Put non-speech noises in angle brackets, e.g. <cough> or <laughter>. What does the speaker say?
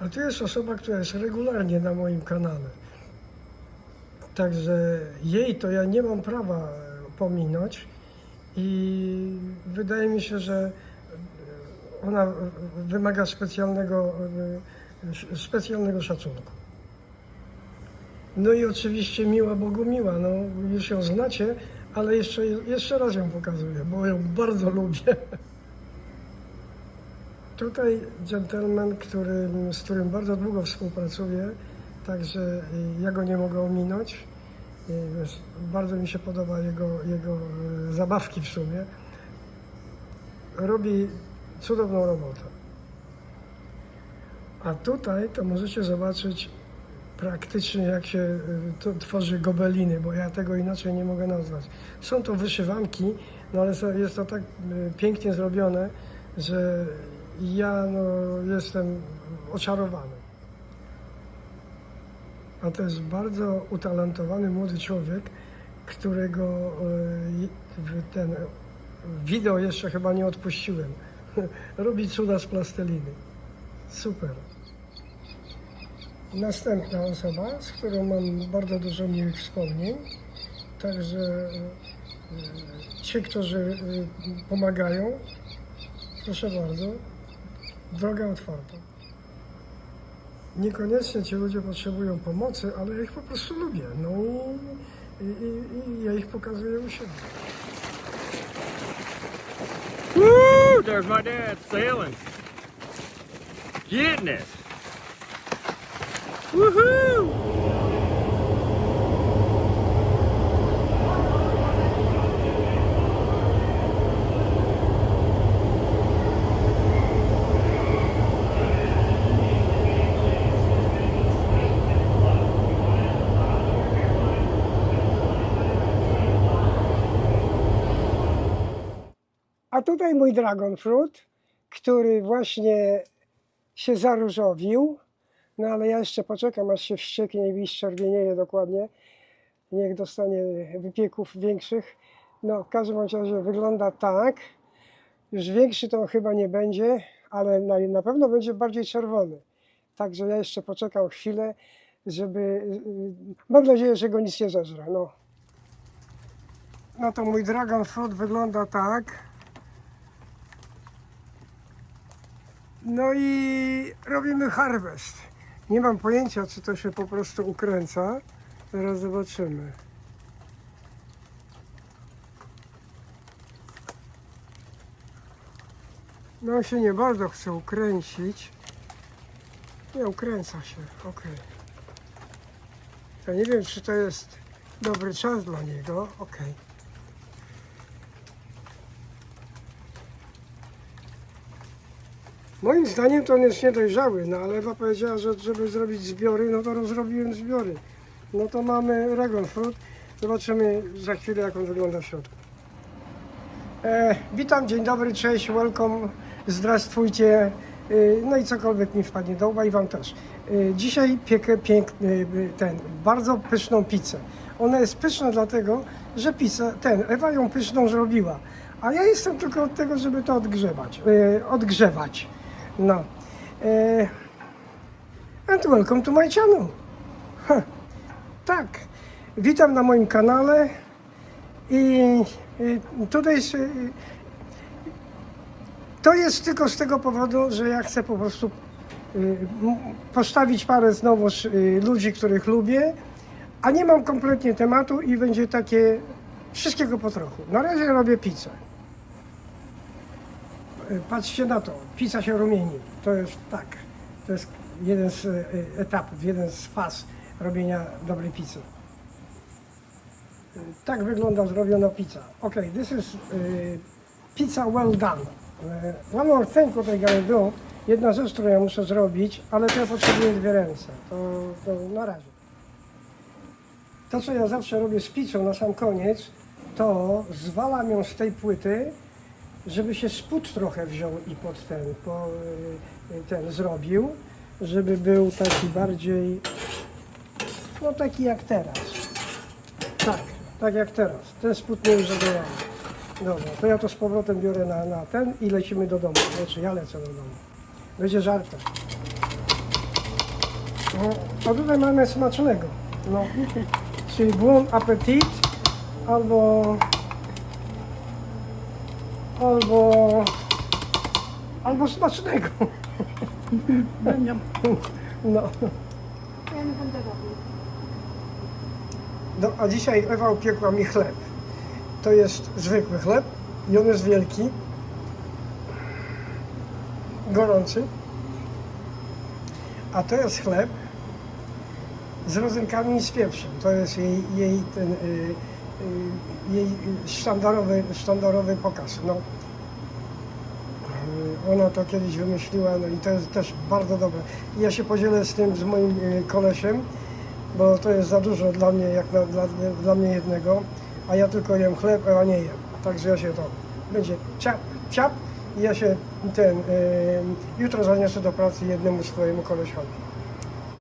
A tu jest osoba, która jest regularnie na moim kanale. Także jej to ja nie mam prawa pominąć i wydaje mi się, że ona wymaga specjalnego, specjalnego szacunku. No i oczywiście miła Bogu miła, no już ją znacie, ale jeszcze, jeszcze raz ją pokazuję, bo ją bardzo lubię. Tutaj gentleman, który, z którym bardzo długo współpracuję, także y, ja go nie mogę ominąć. Y, Bardzo mi się podoba jego, jego y, zabawki w sumie. Robi cudowną robotę. A tutaj to możecie zobaczyć praktycznie jak się tworzy gobeliny, bo ja tego inaczej nie mogę nazwać. Są to wyszywanki, no ale jest to tak pięknie zrobione, że ja no, jestem oczarowany. A to jest bardzo utalentowany młody człowiek, którego w ten wideo jeszcze chyba nie odpuściłem. <laughs> Robi cuda z plasteliny. Super. Następna osoba, z którą mam bardzo dużo miłych wspomnień. Także y, ci, którzy y, pomagają, proszę bardzo, droga otwarta. Niekoniecznie ci ludzie potrzebują pomocy, ale ja ich po prostu lubię. No i, i, i, i ja ich pokazuję u siebie. Woo! There's my dad sailing. Getting it. Woohoo! A tutaj mój dragon fruit, który właśnie się zaróżowił. No ale ja jeszcze poczekam, aż się wścieknie i czerwienieje dokładnie. Niech dostanie wypieków większych. No w każdym razie wygląda tak. Już większy to chyba nie będzie, ale na, na pewno będzie bardziej czerwony. Także ja jeszcze poczekam chwilę, żeby... Mam nadzieję, że go nic nie zeżre. No. no to mój dragon fruit wygląda tak. No i robimy harvest. Nie mam pojęcia, czy to się po prostu ukręca. Zaraz zobaczymy. No się nie bardzo chce ukręcić. Nie, ukręca się, okej. Ja nie wiem, czy to jest dobry czas dla niego, okej. Moim zdaniem to on jest niedojrzały, no ale Ewa powiedziała, że żeby zrobić zbiory, no to rozrobiłem zbiory. No to mamy dragon fruit. Zobaczymy za chwilę, jak on wygląda w środku. E, witam, dzień dobry, cześć, welcome, zdrastwujcie. E, no i cokolwiek mi wpadnie do łba i Wam też. E, dzisiaj piekę piękny, e, ten, bardzo pyszną pizzę. Ona jest pyszna dlatego, że pizza, ten, Ewa ją pyszną zrobiła. A ja jestem tylko od tego, żeby to odgrzewać. E, odgrzewać. No. E, and welcome to my channel. Ha, tak. Witam na moim kanale i y, tutaj y, to jest tylko z tego powodu, że ja chcę po prostu postawić parę znowu ludzi, których lubię, a nie mam kompletnie tematu i będzie takie wszystkiego po trochu. Na razie robię pizzę. Patrzcie na to, pizza się rumieni. To jest tak, to jest jeden z y, etapów, jeden z faz robienia dobrej pizzy. Y, Tak wygląda zrobiona pizza. Ok, this is y, pizza well done. One more thing what I gotta do. Jedna rzecz, którą ja muszę zrobić, ale to ja potrzebuję dwie ręce. To, to na razie. To, co ja zawsze robię z pizzą na sam koniec, to zwalam ją z tej płyty, żeby się spód trochę wziął i pod ten, po, y, y, ten zrobił, żeby był taki bardziej, no taki jak teraz. Tak, tak jak teraz. Ten spód nie zadziałany. Dobra, to ja to z powrotem biorę na, na ten i lecimy do domu. Znaczy ja lecę do domu. Będzie żartem. No, a tutaj mamy smacznego. No. Czyli bon appetit albo albo albo smacznego. No. Ja nie będę robił. no. A dzisiaj Ewa upiekła mi chleb. To jest zwykły chleb i on jest wielki. Gorący. A to jest chleb z rodzynkami i z pieprzem. To jest jej, jej, ten, y, jej sztandarowy, sztandarowy pokaz. No. Y, Ona to kiedyś wymyśliła no i to jest też bardzo dobre. Ja się podzielę z tym z moim y, kolesiem, bo to jest za dużo dla mnie, jak na, dla, dla mnie jednego, a ja tylko jem chleb, a nie jem. Także ja się to będzie ciap, ciap i ja się ten y, jutro zaniosę do pracy jednemu swojemu kolesiowi.